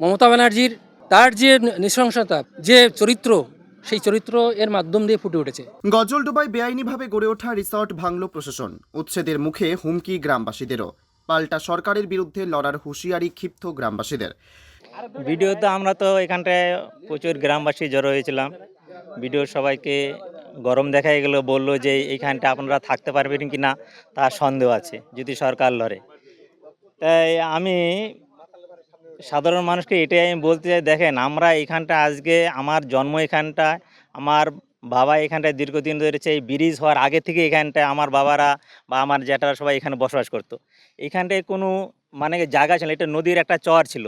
মমতা ব্যানার্জির তার যে নৃশংসতা যে চরিত্র সেই চরিত্র এর মাধ্যম দিয়ে ফুটে উঠেছে। গজলডোবায় বেআইনিভাবে গড়ে ওঠা রিসর্ট ভাঙল প্রশাসন উচ্ছেদের মুখে হুমকি গ্রামবাসীদেরও। পাল্টা সরকারের বিরুদ্ধে লড়ার হুঁশিয়ারি ক্ষিপ্ত গ্রামবাসীদের। ভিডিওতে আমরা তো এখানটায় প্রচুর গ্রামবাসী জড়ো হয়েছিলাম। ভিডিও সবাইকে গরম দেখাই গেল বলল যে এইখানটা আপনারা থাকতে পারবেন কি না তার সন্দেহ আছে যদি সরকার লড়ে। তাই আমি সাধারণ মানুষকে এটাই আমি বলতে চাই, দেখেন আমরা এখানটা আজকে, আমার জন্ম এখানটায় আমার বাবা এখানটায় দীর্ঘদিন ধরেছে এই ব্রিজ হওয়ার আগে থেকে এখানটায় আমার বাবারা বা আমার জ্যাঠারা সবাই এখানে বসবাস করতো। এখানটায় কোনো মানে জায়গা ছিল এটা নদীর একটা চর ছিল,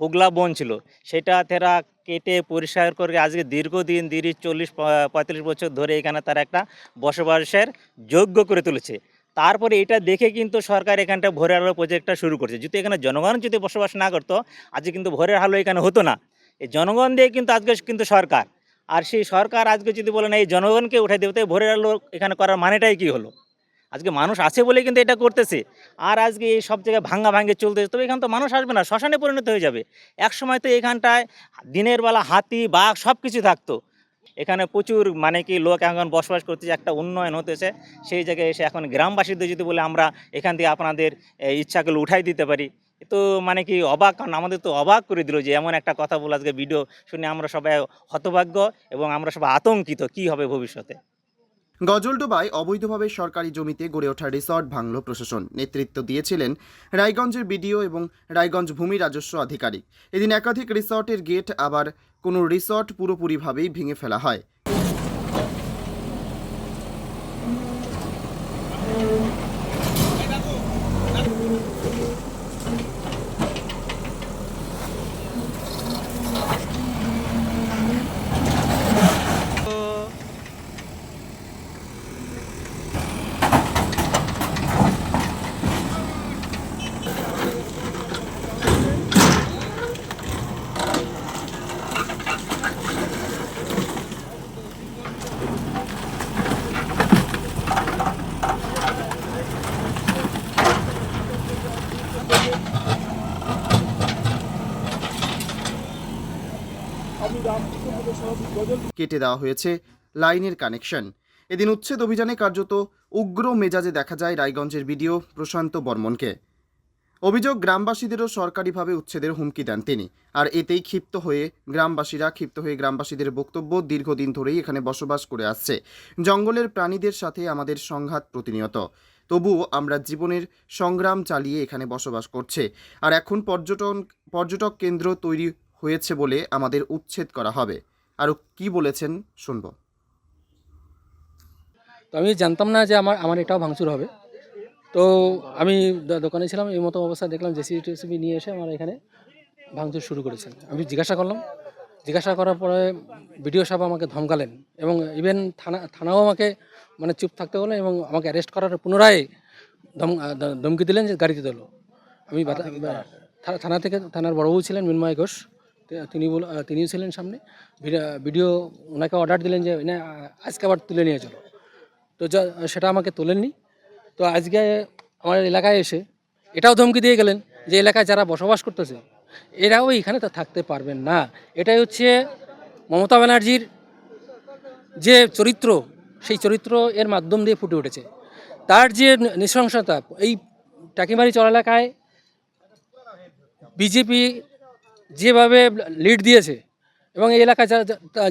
হুগলা বন ছিল, সেটা তারা কেটে পরিষ্কার করে আজকে দীর্ঘদিন, তিরিশ, চল্লিশ পঁয়তাল্লিশ বছর ধরে এখানে তারা একটা বসবাসের যোগ্য করে তুলেছে। তারপরে এটা দেখে কিন্তু সরকার এখানটা ভোরের আলো প্রজেক্টটা শুরু করছে। যদি এখানে জনগণ যদি বসবাস না করতো, আজকে কিন্তু ভোরের আলো এখানে হতো না। এই জনগণ দিয়ে কিন্তু আজকে কিন্তু সরকার। আর সেই সরকার আজকে যদি বলে না, এই জনগণকে দেবে, তাই ভোরের আলো এখানে করার মানেটাই কি হলো? আজকে মানুষ আছে বলে কিন্তু এটা করতেছে। আর আজকে এই সব জায়গায় ভাঙ্গা ভাঙ্গে চলতেছে, তবে এখানে তো মানুষ আসবে না, শ্মশানে পরিণত হয়ে যাবে। এক সময় তো এখানটায় দিনের বেলা হাতি, বাঘ সব কিছু থাকতো। এখানে প্রচুর মানে কি লোক এখন বসবাস করতেছে, একটা উন্নয়ন হতেছে। সেই জায়গায় এসে এখন গ্রামবাসীদের যদি বলে আমরা, এখান থেকে আপনাদের ইচ্ছাগুলো উঠাই দিতে পারি। তো মানে কি অবাক, কারণ আমাদের তো অবাক করে দিল যে এমন একটা কথা বলে আজকে ভিডিও শুনে আমরা সবাই হতভাগ্য এবং আমরা সবাই আতঙ্কিত কি হবে ভবিষ্যতে। গজলডোবায় অবৈধভাবে সরকারি জমিতে গড়ে ওঠা রিসর্ট ভাঙল প্রশাসন। নেতৃত্ব দিয়েছিলেন রায়গঞ্জের বিডিও এবং রায়গঞ্জ ভূমি রাজস্ব আধিকারিক। এদিন একাধিক রিসর্টের গেট আবার কোনো রিসর্ট পুরোপুরিভাবেই ভেঙে ফেলা হয়। কেটে দেওয়া হয়েছে লাইনের কানেকশন। এদিন উচ্ছেদ অভিযানে কার্যত উগ্র মেজাজে দেখা যায় রায়গঞ্জের বিডিও প্রশান্ত বর্মনকে। অভিযোগ, গ্রামবাসীদেরও সরকারিভাবে উচ্ছেদের হুমকি দেন তিনি। আর এতেই ক্ষিপ্ত হয়ে গ্রামবাসীরা, ক্ষিপ্ত হয়ে গ্রামবাসীদের বক্তব্য দীর্ঘদিন ধরেই এখানে বসবাস করে আসছে। জঙ্গলের প্রাণীদের সাথে আমাদের সংঘাত প্রতিনিয়ত। তবুও আমরা জীবনের সংগ্রাম চালিয়ে এখানে বসবাস করছে। আর এখন পর্যটন, পর্যটক কেন্দ্র তৈরি হয়েছে বলে আমাদের উচ্ছেদ করা হবে। আরও কি বলেছেন শুনব। তো আমি জানতাম না যে আমার আমার এটাও ভাঙচুর হবে। তো আমি দোকানে ছিলাম এই মতো অবস্থা দেখলাম জেসিবি টেসিবি নিয়ে এসে আমার এখানে ভাঙচুর শুরু করেছেন আমি জিজ্ঞাসা করলাম জিজ্ঞাসা করার পরে বিডিও সাহেব আমাকে ধমকালেন এবং ইভেন থানা থানাও আমাকে মানে চুপ থাকতে বললেন এবং আমাকে অ্যারেস্ট করার পুনরায় ধম ধমকি দিলেন যে গাড়িতে তোলো। আমি থানা থেকে থানার বড়বাবু ছিলেন মিন্ময় ঘোষ। তিনি বল তিনিও ছিলেন সামনে। ভিডি- ভিডিও ওনাকে অর্ডার দিলেন যে, না, আজকে আবার তুলে নিয়ে চলো। তো যা, সেটা আমাকে তোলেননি। তো আজকে আমার এলাকায় এসে এটাও ধমকি দিয়ে গেলেন যে, এলাকায় যারা বসবাস করতেছে, এরাও এখানে তো থাকতে পারবেন না। এটাই হচ্ছে মমতা ব্যানার্জির যে চরিত্র, সেই চরিত্র এর মাধ্যম দিয়ে ফুটে উঠেছে। তার যে নৃশংসতা, এই টাকিমারি চর এলাকায় বিজেপি যেভাবে লিড দিয়েছে এবং এই এলাকায়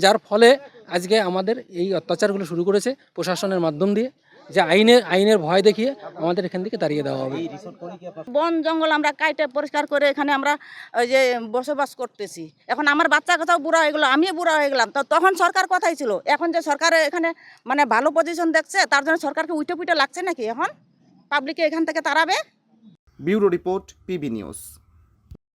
যার ফলে আজকে আমাদের এই অত্যাচারগুলো শুরু করেছে প্রশাসনের মাধ্যম দিয়ে যে আইনের আইনের ভয় দেখিয়ে আমাদের এখান থেকে তাড়িয়ে দেওয়া হবে। বন জঙ্গল আমরা কাইটে পরিষ্কার করে এখানে আমরা ওই যে বসবাস করতেছি। এখন আমার বাচ্চা কাছেও বুড়া হয়ে গেলো আমিও বুড়া হয়ে গেলাম। তো তখন সরকার কথাই ছিল? এখন যে সরকার এখানে মানে ভালো পজিশন দেখছে তার জন্য সরকারকে উইটে পুইটে লাগছে নাকি এখন? পাবলিকে এখান থেকে তাড়াবে? Bureau report PB news.